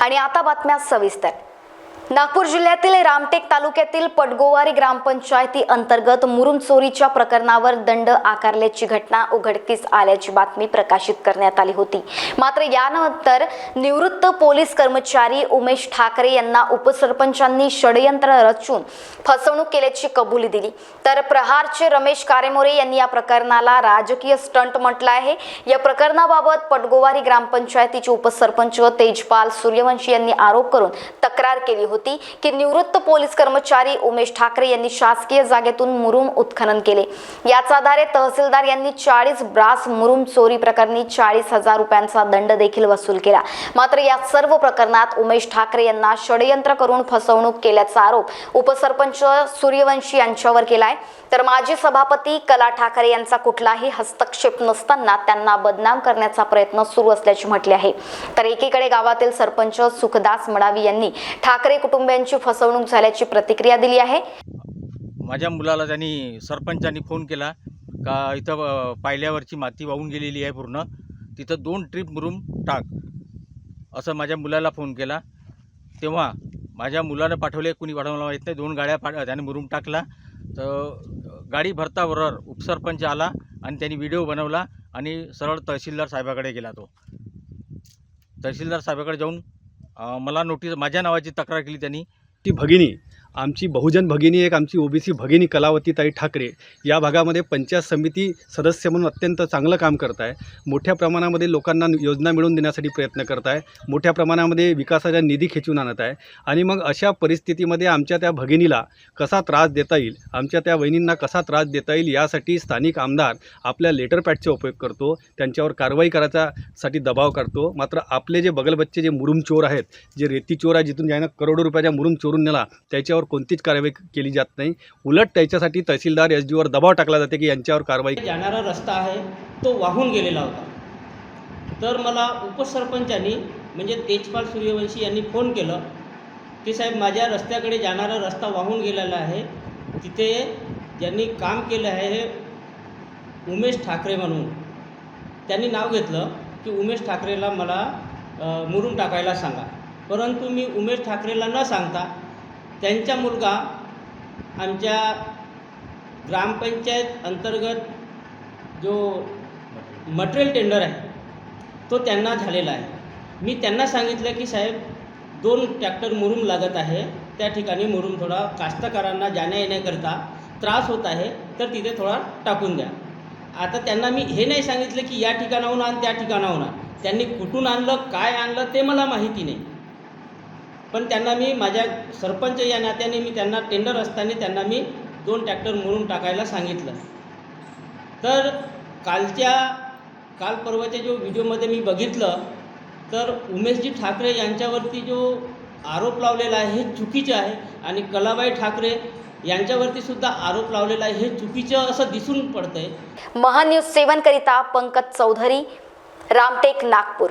आणि आता बातम्या सविस्तर. नागपूर जिल्ह्यातील रामटेक तालुक्यातील पटगोवारी ग्रामपंचायती अंतर्गत मुरुम चोरीच्या प्रकरणावर दंड आकारल्याची घटना उघडकीस आल्याची बातमी प्रकाशित करण्यात आली होती. मात्र यानंतर निवृत्त पोलीस कर्मचारी उमेश ठाकरे यांना उपसरपंचांनी षडयंत्र रचून फसवणूक केल्याची कबुली दिली. तर प्रहारचे रमेश कारेमोरे यांनी या प्रकरणाला राजकीय स्टंट म्हटलं आहे. या प्रकरणाबाबत पटगोवारी ग्रामपंचायतीचे उपसरपंच तेजपाल सूर्यवंशी यांनी आरोप करून तक्रार केली होती. की निवृत्त पोलीस कर्मचारी उमेश ठाकरे यांनी शासकीय जागेतून मुरुम उत्खनन केले. याच आधारे तहसीलदार यांनी चाळीस ब्रास मुरुम चोरी प्रकरणी चाळीस हजार रुपयांचा दंड देखील वसूल केला. मात्र या सर्व प्रकरणात उमेश ठाकरे यांना षडयंत्र करून फसवणूक केल्याचा आरोप उपसरपंच सूर्यवंशी यांच्यावर केलाय. तर माजी सभापती कला ठाकरे यांचा कुठलाही हस्तक्षेप नसताना त्यांना बदनाम करण्याचा प्रयत्न सुरू असल्याचे म्हटले आहे. तर एकीकडे गावातील सरपंच सुखदास मडावी यांनी ठाकरे कुटुंबियांची फसवणूक झाल्याची प्रतिक्रिया दिली आहे. माझ्या मुलाला त्यांनी सरपंचांनी फोन केला. का इथं पायल्यावरची माती वाहून गेलेली आहे पूर्ण. तिथं दोन ट्रीप मुरूम टाक. असं माझ्या मुलाला फोन केला. तेव्हा माझ्या मुलानं पाठवले कुणी पाठवलं माहीत नाही. दोन गाड्या पाठ त्याने मुरूम टाकला. तर गाडी भरताबरोबर उपसरपंच आला आणि त्यांनी व्हिडिओ बनवला आणि सरळ तहसीलदार साहेबाकडे गेला तो. तहसीलदार साहेबाकडे जाऊन मला नोटीस माझ्या नावाची तक्रार केली त्यांनी. ती भगिनी? आमची बहुजन भगिनी एक आमची ओबीसी भगिनी कलावतीताई ठाकरे या भागामध्ये पंचायत समिती सदस्य म्हणून अत्यंत चांगलं काम करत आहे मोठ्या प्रमाणामध्ये लोकांना योजना मिळवून देण्यासाठी प्रयत्न करत आहे मोठ्या प्रमाणामध्ये विकासाच्या निधी खेचून आणत आहे. आणि मग अशा परिस्थितीमध्ये आमच्या त्या भगिनीला कसा त्रास देता येईल? आमच्या त्या वहिनींना कसा त्रास देता येईल? यासाठी स्थानिक आमदार आपल्या लेटर पॅडचा उपयोग करतो. त्यांच्यावर कारवाई करायचा साठी दबाव करतो. मात्र आपले जे बगलबच्चे जे मुरुम चोर आहेत जे रेती चोर आहे जिथून ज्यानं करोडो रुपयाच्या मुरुम चोरून नेला त्याच्यावर कोणतीच कारवाई केली जात नाही. उलट त्याच्यासाठी तहसीलदार एस डीवर दबाव टाकला जाते की यांच्यावर कारवाई जाणारा रस्ता आहे तो वाहून गेलेला होता. तर मला उपसरपंचांनी म्हणजे तेजपाल सूर्यवंशी यांनी फोन केलं की साहेब माझ्या रस्त्याकडे जाणारा रस्ता वाहून गेलेला आहे. तिथे ज्यांनी काम केलं आहे हे उमेश ठाकरे म्हणून. त्यांनी नाव घेतलं की उमेश ठाकरेला मला मुरून टाकायला सांगा. परंतु मी उमेश ठाकरेला न सांगता त्यांचा मुलगा आमच्या ग्रामपंचायत अंतर्गत जो मटेरियल टेंडर आहे तो त्यांना झालेला आहे. मी त्यांना सांगितलं की साहेब दोन ट्रॅक्टर मुरुम लागत आहे त्या ठिकाणी मुरुम थोडा कास्तकारांना जाण्या येण्याकरता त्रास होत आहे तर तिथे थोडा टाकून द्या. आता त्यांना मी हे नाही सांगितलं की या ठिकाणाहून आण त्या ठिकाणाहून आण. त्यांनी कुठून आणलं काय आणलं ते मला माहिती नाही. पण त्यांना मी माझ्या सरपंच या नात्याने मी त्यांना टेंडर असताना त्यांना मी दोन ट्रॅक्टर मोडून टाकायला सांगितलं. तर कालच्या काल परवाच्या जो व्हिडिओमध्ये मी बघितलं तर उमेशजी ठाकरे यांच्यावरती जो आरोप लावलेला आहे हे चुकीचे आहे आणि कलाबाई ठाकरे यांच्यावरती सुद्धा आरोप लावलेला आहे हे चुकीचं असं दिसून पडतंय. महान्यूज सेवन करिता पंकज चौधरी रामटेक नागपूर.